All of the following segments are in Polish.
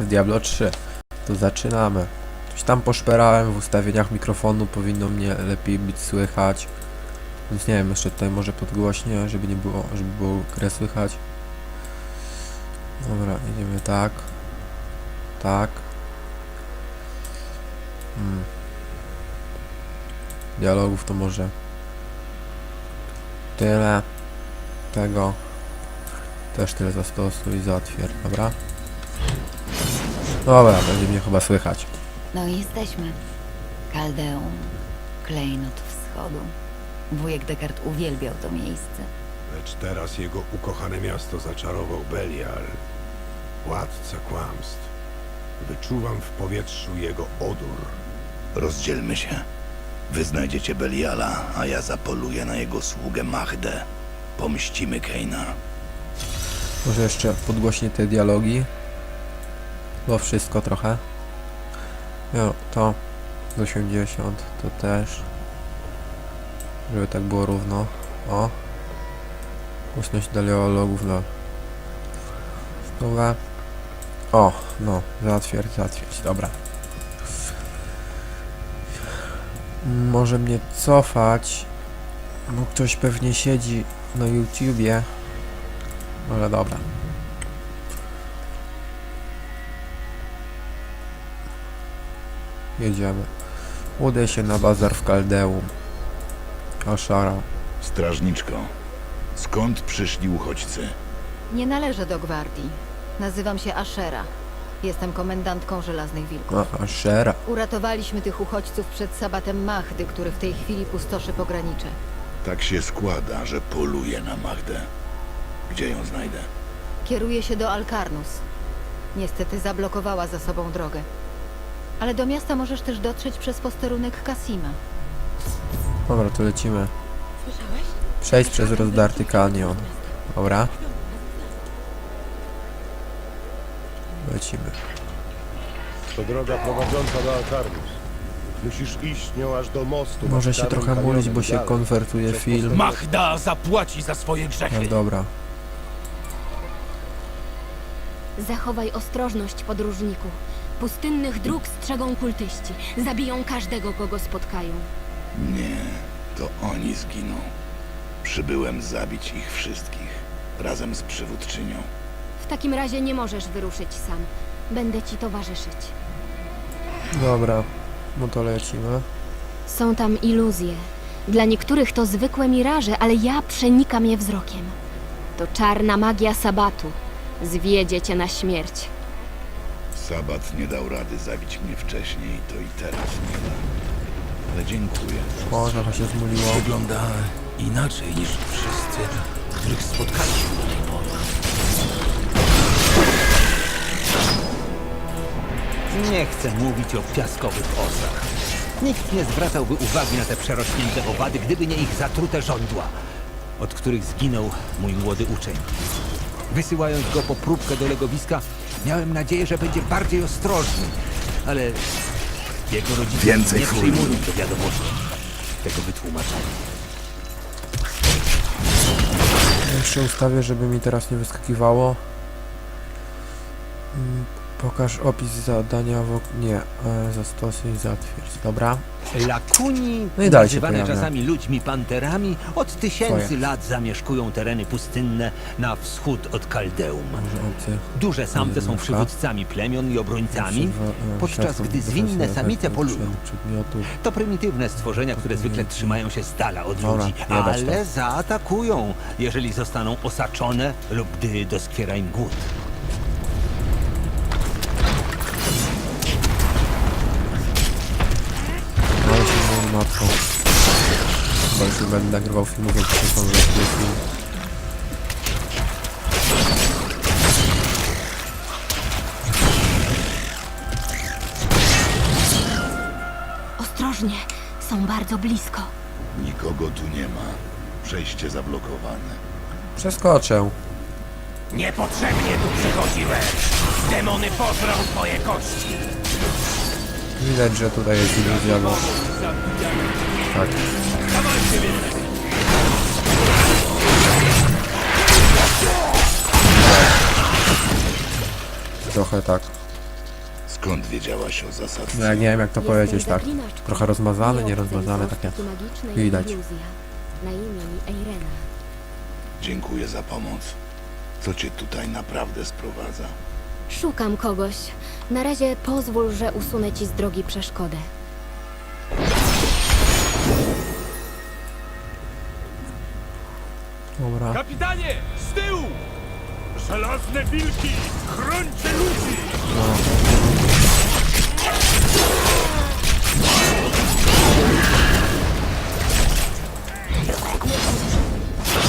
w Diablo 3. To zaczynamy. Coś tam poszperałem w ustawieniach mikrofonu, powinno mnie lepiej być słychać. Więc nie wiem, jeszcze tutaj może podgłośnie, żeby nie było, żeby było grę słychać. Dobra, jedziemy tak. Tak. Hmm. Dialogów to może tyle. Tego. Też tyle zastosuj zatwierdź, dobra? Dobra, będzie mnie chyba słychać. No i jesteśmy. Kaldeum, klejnot wschodu. Wujek Dekart uwielbiał to miejsce. Lecz teraz jego ukochane miasto zaczarował Belial, władca kłamstw. Wyczuwam w powietrzu jego odór. Rozdzielmy się. Wy znajdziecie Beliala, a ja zapoluję na jego sługę Mahdę. Pomścimy Keina. Może jeszcze podgłośnie te dialogi. Bo wszystko trochę. Jo, to z 80 to też. Żeby tak było równo. O. Głośność dialogów dla stówę. O, no, zatwierdź, zatwierdź, dobra. Może mnie cofać, bo ktoś pewnie siedzi na YouTubie. Ale dobra. Jedziemy. Udaj się na bazar w Kaldeum. Ashara. Strażniczko, skąd przyszli uchodźcy? Nie należę do gwardii. Nazywam się Ashera. Jestem komendantką Żelaznych Wilków. A, Ashera. Uratowaliśmy tych uchodźców przed sabatem Mahdy, który w tej chwili pustoszy pogranicze. Tak się składa, że poluję na Mahdę. Gdzie ją znajdę? Kieruję się do Alkarnus. Niestety zablokowała za sobą drogę. Ale do miasta możesz też dotrzeć przez posterunek Kasima. Dobra, to lecimy. Przejść przez rozdarty kanion. Dobra. Lecimy. To droga prowadząca do Alkarnus. Musisz iść nią aż do mostu. Może nad się Starym trochę mulić, bo Kanionem się dalej. konwertuje Przez film. posterunek- Magda zapłaci za swoje grzechy. No dobra. Zachowaj ostrożność, podróżniku. Pustynnych dróg strzegą kultyści. Zabiją każdego, kogo spotkają. Nie, to oni zginą. Przybyłem zabić ich wszystkich, razem z przywódczynią. W takim razie nie możesz wyruszyć sam. Będę ci towarzyszyć. Dobra. No to lecimy. Są tam iluzje. Dla niektórych to zwykłe miraże, ale ja przenikam je wzrokiem. To czarna magia sabatu. Zwiedzie cię na śmierć. Sabat nie dał rady zabić mnie wcześniej, to i teraz nie da. Ale dziękuję. O, trochę się zmuliło. Wygląda inaczej niż wszyscy, których spotkaliśmy do tej pory. Nie chcę mówić o piaskowych osach. Nikt nie zwracałby uwagi na te przerośnięte owady, gdyby nie ich zatrute żądła, od których zginął mój młody uczeń. Wysyłając go po próbkę do legowiska, miałem nadzieję, że będzie bardziej ostrożny, ale jego rodzice Więcej nie furii. przyjmują do wiadomości tego wytłumaczenia. Jeszcze ustawię, żeby mi teraz nie wyskakiwało. Mm, Pokaż opis zadania w ok- Nie, e, zastosuj zatwierdź. Dobra. Lakuni, No i dalej się nazywane pojawia. czasami ludźmi panterami, od tysięcy Twoje. lat zamieszkują tereny pustynne na wschód od Kaldeum. Może opcje. Duże samce są Jedynka. przywódcami plemion i obrońcami, e, podczas gdy zwinne samice polują. Przedmiotów. To prymitywne stworzenia, które zwykle trzymają się z dala od Dobra, ludzi, ale zaatakują, jeżeli zostaną osaczone lub gdy doskwiera im głód. Matką. Chyba już nie będę nagrywał filmów, jak się konwertuje film. Ostrożnie, są bardzo blisko. Nikogo tu nie ma. Przejście zablokowane. Przeskoczę. Niepotrzebnie tu przychodziłeś. Demony pożrą twoje kości. Widać, że tutaj jest iluzja, bo... Tak. Trochę tak. Skąd wiedziałaś o zasadzce? No ja nie wiem jak to powiedzieć tak. Trochę rozmazane, nie obcej rozmazane, takie widać. Na imię. Dziękuję za pomoc. Co cię tutaj naprawdę sprowadza? Szukam kogoś. Na razie pozwól, że usunę ci z drogi przeszkodę. Dobra. Kapitanie! Z tyłu! Żelazne wilki! Chrońcie ludzi!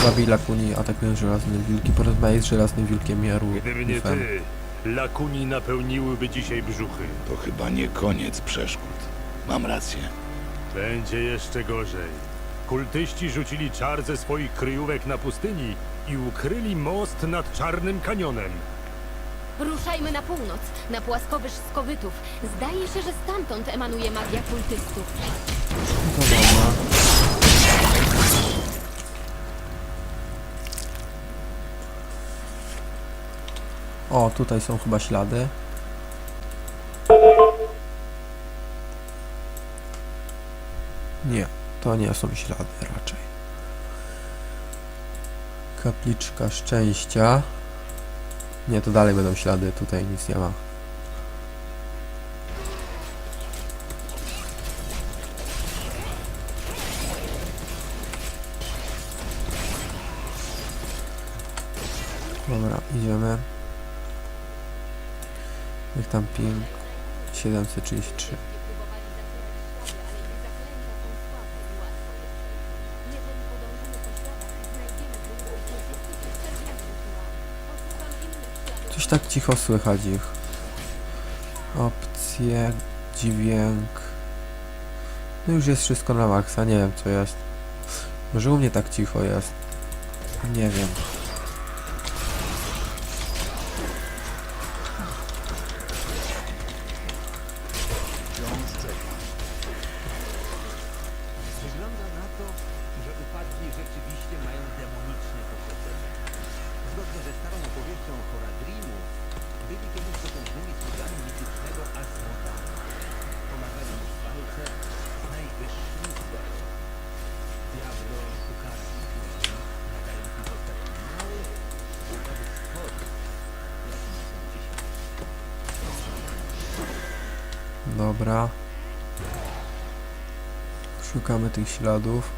Zabij Lakuni, atakują żelazne wilki. Porozmawiaj z żelaznym wilkiem Jaru. Gdyby nie ty, lakuni napełniłyby dzisiaj brzuchy. To chyba nie koniec przeszkód. Mam rację. Będzie jeszcze gorzej. Kultyści rzucili czar ze swoich kryjówek na pustyni i ukryli most nad Czarnym Kanionem. Ruszajmy na północ, na płaskowyż skowytów. Zdaje się, że stamtąd emanuje magia kultystów. To dobra. O, tutaj są chyba ślady. Nie, to nie są ślady raczej. Kapliczka szczęścia. Nie, to dalej będą ślady, tutaj nic nie ma. Dobra, idziemy. Jak tam ping 733. Coś tak cicho słychać ich. Opcje, dźwięk. No już jest wszystko na maksa, nie wiem co jest. Może u mnie tak cicho jest. Nie wiem. Dobra. Szukamy tych śladów.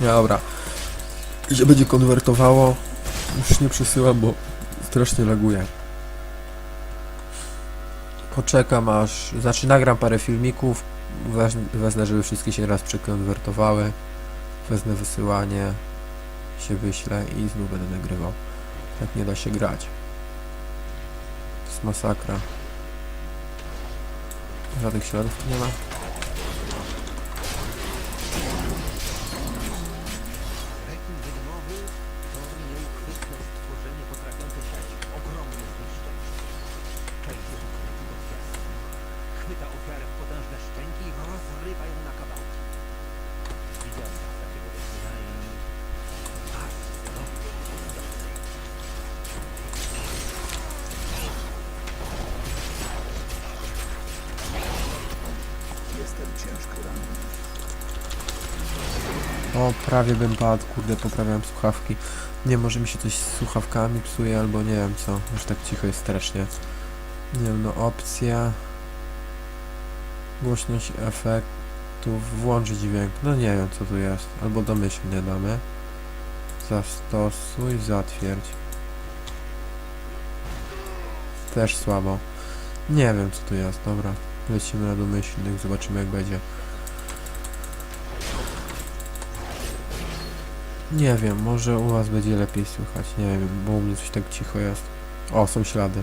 Dobra. I się będzie konwertowało. Już nie przesyłam, bo strasznie laguje. Poczekam aż... Znaczy nagram parę filmików. Wezmę, żeby wszystkie się raz przekonwertowały. Wezmę wysyłanie się wyślę i znów będę nagrywał. Tak nie da się grać. To jest masakra. Żadnych śladów nie ma. Chwyta ofiarę w potężne szczęki i rozrywa ją na kawałki. Widziałem Prawie bym padł, kurde, poprawiam słuchawki. Nie, może mi się coś z słuchawkami psuje, albo nie wiem co. Już tak cicho jest strasznie. Nie wiem, no opcja. Głośność efektów, włączyć dźwięk. No nie wiem co tu jest. Albo domyślnie damy. Zastosuj, zatwierdź. Też słabo. Nie wiem co tu jest, dobra. Lecimy na domyślnych, zobaczymy jak będzie. Nie wiem, może u was będzie lepiej słychać, nie wiem, bo u mnie coś tak cicho jest. O, są ślady.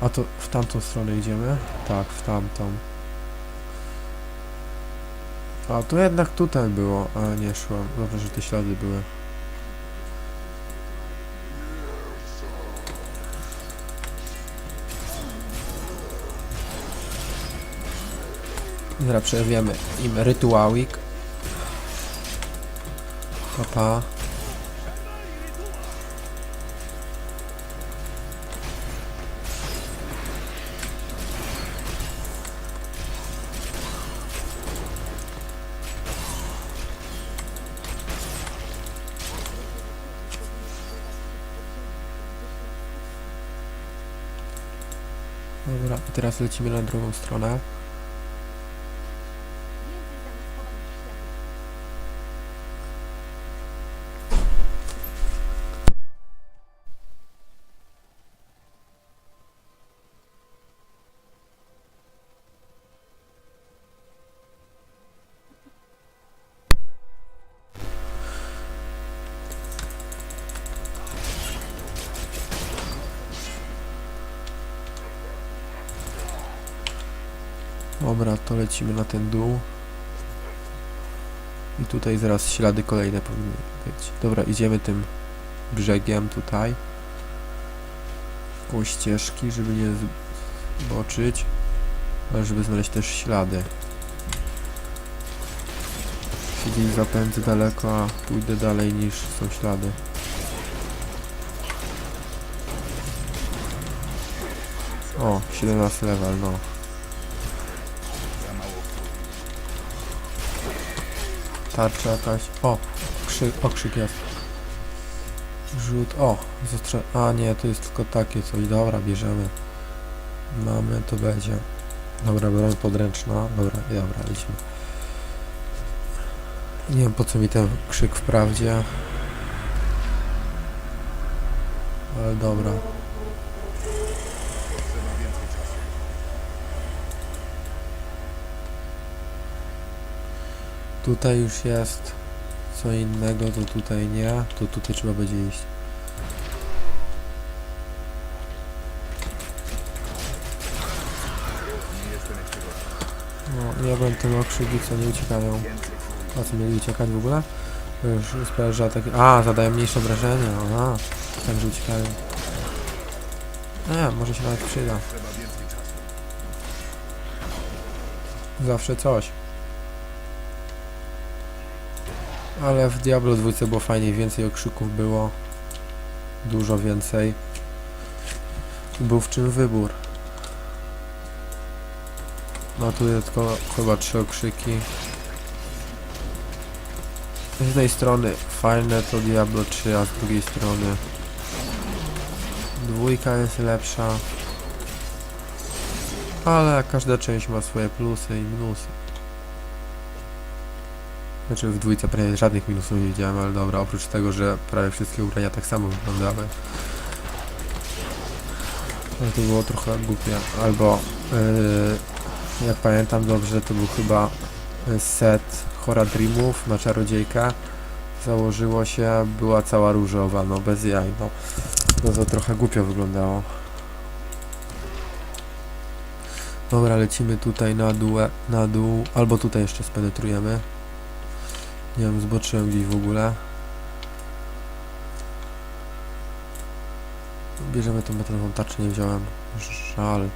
A to w tamtą stronę idziemy? Tak, w tamtą. A to jednak tutaj było, a nie szłam. Dobrze, że te ślady były. Zaraz przerwiemy im rytuałik. Papa. Dobra, i teraz lecimy na drugą stronę. Dobra, to lecimy na ten dół. I tutaj zaraz ślady kolejne powinny być. Dobra, idziemy tym brzegiem tutaj. Koło ścieżki, żeby nie zboczyć, ale żeby znaleźć też ślady. Się gdzieś zapędzę daleko, a pójdę dalej niż są ślady. O, 17 level, no. Tarcza jakaś. O! Krzyk, okrzyk jest. Rzut. O! Zastrze... A nie, to jest tylko takie coś. Dobra, bierzemy. Mamy, to będzie. Dobra, broń podręczna. Dobra, dobra, idźmy. Nie wiem po co mi ten krzyk wprawdzie. Ale dobra. Tutaj już jest co innego, to tutaj nie, to tutaj trzeba będzie iść. No, ja byłem tym okrzyki, co nie uciekają. A co mieli uciekać w ogóle? Już sprawia, ataki... A, zadają mniejsze obrażenia, aha. Tak, że uciekają. Nie, może się nawet przyda. Zawsze coś. Ale w Diablo 2 było fajniej, więcej okrzyków było. Dużo więcej. Był w czym wybór. No tu tylko chyba trzy okrzyki. Z jednej strony fajne to Diablo 3, a z drugiej strony dwójka jest lepsza. Ale każda część ma swoje plusy i minusy. Znaczy w dwójce prawie żadnych minusów nie widziałem, ale dobra, oprócz tego, że prawie wszystkie ubrania tak samo wyglądały. Ale to było trochę głupie. Albo yy, jak pamiętam dobrze, to był chyba set Hora Dreamów na czarodziejkę. Założyło się, była cała różowa, no bez jaj, no. No to trochę głupio wyglądało. Dobra, lecimy tutaj na dół, na dół, albo tutaj jeszcze spenetrujemy. Nie wiem, zboczyłem gdzieś w ogóle. Bierzemy tą metalową tarczę, nie wziąłem. Żal.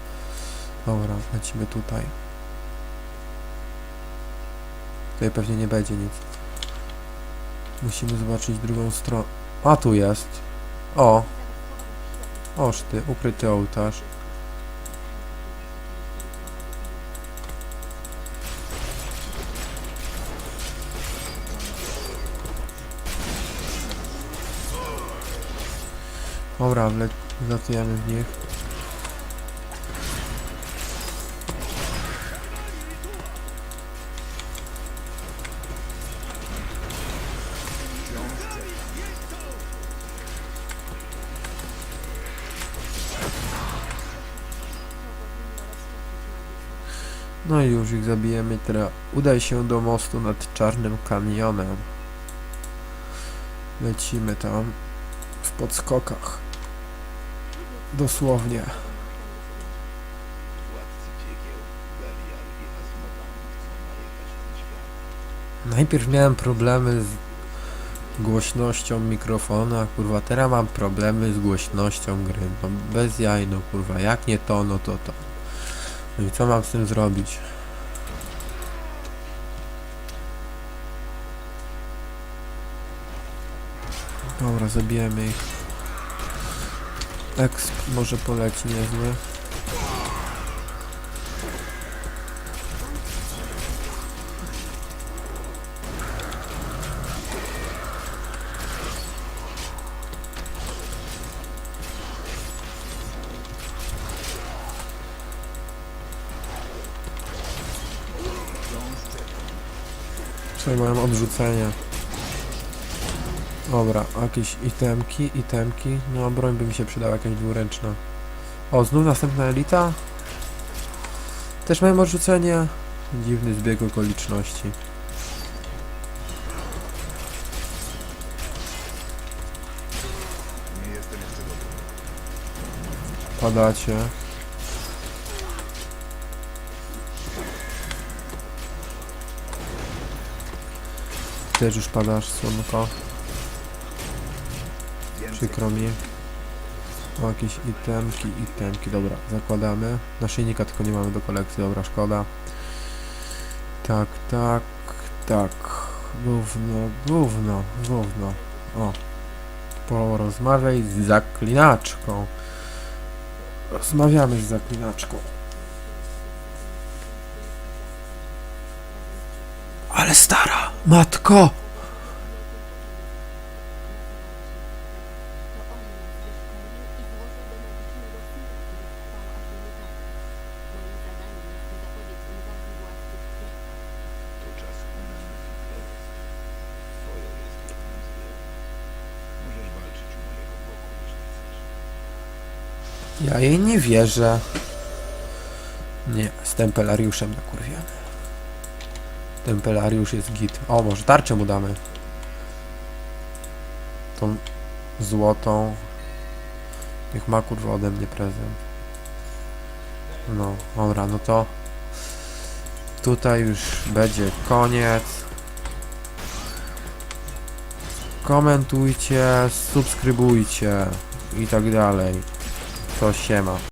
Dobra, lecimy tutaj. Tutaj pewnie nie będzie nic. Musimy zobaczyć drugą stronę. A tu jest. O! Oż ty, ukryty ołtarz. Dobra, le- latujemy w nich. No i już ich zabijemy. Teraz udaj się do mostu nad Czarnym Kanionem. Lecimy tam w podskokach. Dosłownie. Władcy piekieł, Belial i Azmodan chcą najechać ten świat. Najpierw miałem problemy z głośnością mikrofonu, a kurwa teraz mam problemy z głośnością gry. No bez jaj, no kurwa, jak nie to, no to to. No i co mam z tym zrobić? Dobra, zabijemy ich. Exp może poleci niezły. Tutaj mają odrzucenie. Dobra, jakieś itemki, itemki. No, broń by mi się przydała jakaś dwuręczna. O, znów następna elita? Też mają odrzucenie? Dziwny zbieg okoliczności. Padacie. Też już padasz, słonko. Przykro mi. O, jakieś itemki, itemki, dobra, zakładamy. Naszyjnika tylko nie mamy do kolekcji, dobra, szkoda. Tak, tak, tak. Gówno, gówno, gówno. O. Porozmawiaj z zaklinaczką. Rozmawiamy z zaklinaczką. Ale stara, matko! Ja jej nie wierzę. Nie, z Tempelariuszem nakurwiony. Tempelariusz jest git. O, może tarczę mu damy. Tą złotą. Niech ma kurwa ode mnie prezent. No, dobra, no to tutaj już będzie koniec. Komentujcie, subskrybujcie i tak dalej. To siema.